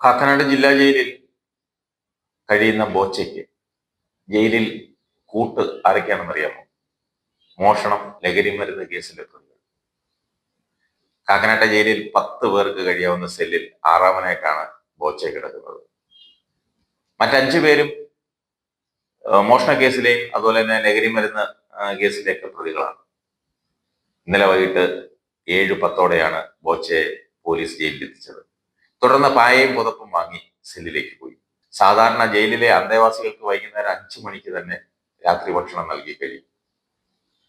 കാക്കനാട് ജില്ലാ ജയിലിൽ കഴിയുന്ന ബോച്ചയ്ക്ക് ജയിലിൽ കൂട്ട് ആരൊക്കെയാണെന്നറിയാമോ മോഷണം ലഹരി മരുന്ന് കേസിലെ പ്രതികൾ കാക്കനാട്ടെ ജയിലിൽ പത്ത് പേർക്ക് കഴിയാവുന്ന സെല്ലിൽ ആറാമനായിട്ടാണ് ബോച്ച കിടക്കുന്നത്. മറ്റഞ്ചു പേരും മോഷണ കേസിലെയും അതുപോലെ തന്നെ ലഹരി മരുന്ന് കേസിലെയൊക്കെ പ്രതികളാണ്. ഇന്നലെ വൈകിട്ട് ഏഴ് പത്തോടെയാണ് ബോച്ചയെ പോലീസ് ജയിലിൽ എത്തിച്ചത് തുടർന്ന് പായയും പുതപ്പും വാങ്ങി സെല്ലിലേക്ക് പോയി. സാധാരണ ജയിലിലെ അന്തേവാസികൾക്ക് വൈകുന്നേരം അഞ്ചു മണിക്ക് തന്നെ രാത്രി ഭക്ഷണം നൽകി കഴിയും.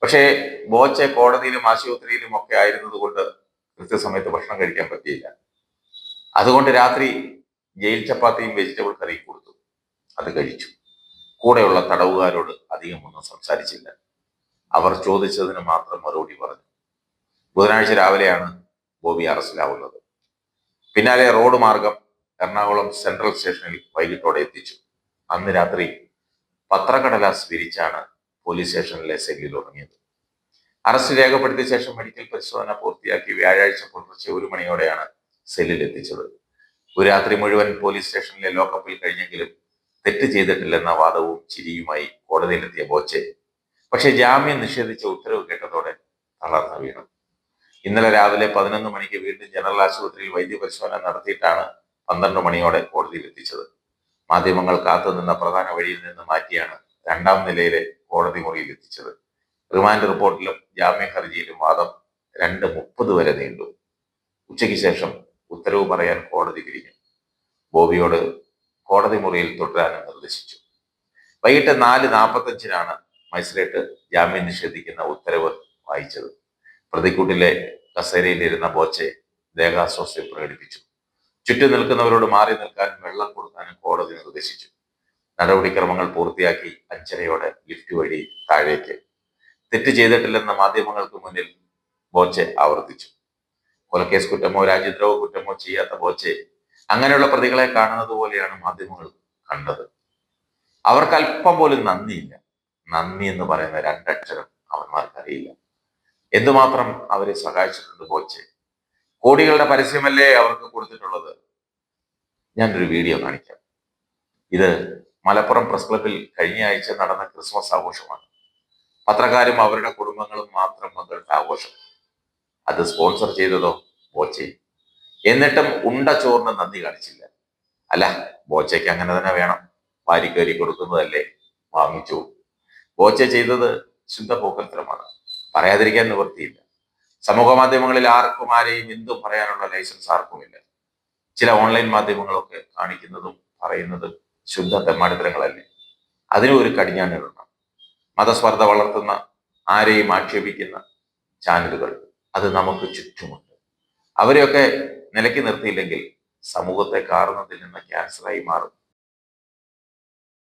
പക്ഷേ ബോച്ചെ കോടതിയിലും ആശുപത്രിയിലും ഒക്കെ ആയിരുന്നതുകൊണ്ട് കൃത്യസമയത്ത് ഭക്ഷണം കഴിക്കാൻ പറ്റിയില്ല. അതുകൊണ്ട് രാത്രി ജയിൽ ചപ്പാത്തിയും വെജിറ്റബിൾ കറിയും കൊടുത്തു. അത് കഴിച്ചു. കൂടെയുള്ള തടവുകാരോട് അധികം ഒന്നും സംസാരിച്ചില്ല. അവർ ചോദിച്ചതിന് മാത്രം മറുപടി പറഞ്ഞു. ബുധനാഴ്ച രാവിലെയാണ് ബോബി അറസ്റ്റിലാവുന്നത്. പിന്നാലെ റോഡ് മാർഗം എറണാകുളം സെൻട്രൽ സ്റ്റേഷനിൽ വൈകിട്ടോടെ എത്തിച്ചു. അന്ന് രാത്രി പത്രക്കടലാസ് വിരിച്ചാണ് പോലീസ് സ്റ്റേഷനിലെ സെല്ലിൽ ഉറങ്ങിയത്. അറസ്റ്റ് രേഖപ്പെടുത്തിയ ശേഷം മെഡിക്കൽ പരിശോധന പൂർത്തിയാക്കി വ്യാഴാഴ്ച പുലർച്ചെ ഒരു മണിയോടെയാണ് സെല്ലിൽ എത്തിച്ചത്. ഒരു രാത്രി മുഴുവൻ പോലീസ് സ്റ്റേഷനിലെ ലോക്കപ്പിൽ കഴിഞ്ഞെങ്കിലും തെറ്റ് ചെയ്തിട്ടില്ലെന്ന വാദവും ചിരിയുമായി കോടതിയിലെത്തിയ ബോച്ചെ. പക്ഷേ ജാമ്യം നിഷേധിച്ച ഉത്തരവ് കേട്ടതോടെ തളർന്നു വീണു. ഇന്നലെ രാവിലെ പതിനൊന്ന് മണിക്ക് വീണ്ടും ജനറൽ ആശുപത്രിയിൽ വൈദ്യപരിശോധന നടത്തിയിട്ടാണ് പന്ത്രണ്ട് മണിയോടെ കോടതിയിൽ എത്തിച്ചത്. മാധ്യമങ്ങൾ കാത്തുനിന്ന പ്രധാന വഴിയിൽ നിന്ന് മാറ്റിയാണ് രണ്ടാം നിലയിലെ കോടതി മുറിയിൽ എത്തിച്ചത്. റിമാൻഡ് റിപ്പോർട്ടിലും ജാമ്യ ഹർജിയിലും വാദം രണ്ട് മുപ്പത് വരെ നീണ്ടു. ഉച്ചയ്ക്ക് ശേഷം ഉത്തരവ് പറയാൻ കോടതി പിരിഞ്ഞു. ബോബിയോട് കോടതി മുറിയിൽ തുടരാനും നിർദ്ദേശിച്ചു. വൈകിട്ട് നാല് നാൽപ്പത്തഞ്ചിനാണ് മജിസ്ട്രേറ്റ് ജാമ്യം നിഷേധിക്കുന്ന ഉത്തരവ് വായിച്ചത്. പ്രതിക്കൂട്ടിലെ കസേരയിലിരുന്ന ബോച്ചെ ദേഹാസ്വാസ്ഥ്യം പ്രകടിപ്പിച്ചു. ചുറ്റും നിൽക്കുന്നവരോട് മാറി നിൽക്കാനും വെള്ളം കൊടുക്കാനും കോടതി നിർദ്ദേശിച്ചു. നടപടിക്രമങ്ങൾ പൂർത്തിയാക്കി അഞ്ചരയോടെ ലിഫ്റ്റ് വഴി താഴേക്ക്. തെറ്റ് ചെയ്തിട്ടില്ലെന്ന മാധ്യമങ്ങൾക്ക് മുന്നിൽ ബോച്ചെ ആവർത്തിച്ചു. കൊലക്കേസ് കുറ്റമോ രാജ്യദ്രോഹ കുറ്റമോ ചെയ്യാത്ത ബോച്ചെ അങ്ങനെയുള്ള പ്രതികളെ കാണുന്നത് പോലെയാണ് മാധ്യമങ്ങൾ കണ്ടത്. അവർക്ക് അല്പം പോലും നന്ദിയില്ല. നന്ദി എന്ന് പറയുന്ന രണ്ടക്ഷരം അവന്മാർക്കറിയില്ല. എന്തുമാത്രം അവരെ സഹായിച്ചിട്ടുണ്ട് കോച്ച്? കോടികളുടെ പരസ്യമല്ലേ അവർക്ക് കൊടുത്തിട്ടുള്ളത്? ഞാനൊരു വീഡിയോ കാണിക്കാം. ഇത് മലപ്പുറം പ്രസ് ക്ലബിൽ കഴിഞ്ഞ ആഴ്ച നടന്ന ക്രിസ്മസ് ആഘോഷമാണ്. പത്രക്കാരും അവരുടെ കുടുംബങ്ങളും മാത്രം പങ്കെടുത്ത ആഘോഷം. അത് സ്പോൺസർ ചെയ്തതോ ബോച്ചെ? എന്നിട്ടും ഉണ്ട ചോറിന് നന്ദി കാണിച്ചില്ല. അല്ല ബോച്ചയ്ക്ക് അങ്ങനെ തന്നെ വേണം. വാരിക്കേരി കൊടുക്കുന്നതല്ലേ? വാങ്ങിച്ചു. ബോച്ച ചെയ്തത് ശുദ്ധ പോക്കത്തരമാണ് പറയാതിരിക്കാൻ നിവൃത്തിയില്ല. സമൂഹ മാധ്യമങ്ങളിൽ ആർക്കും ആരെയും എന്തും പറയാനുള്ള ലൈസൻസ് ആർക്കുമില്ല ചില ഓൺലൈൻ മാധ്യമങ്ങളൊക്കെ കാണിക്കുന്നതും പറയുന്നതും ശുദ്ധ തെമ്മാടിത്തരങ്ങളല്ലേ? അതിനും ഒരു കടിഞ്ഞാണിടണം മതസ്പർദ്ധ വളർത്തുന്ന ആരെയും ആക്ഷേപിക്കുന്ന ചാനലുകൾ അത് നമുക്ക് ചുറ്റുമുണ്ട്. അവരെയൊക്കെ നിലയ്ക്ക് നിർത്തിയില്ലെങ്കിൽ സമൂഹത്തെ കാറുന്നതിൽ നിന്ന് ക്യാൻസറായി മാറും.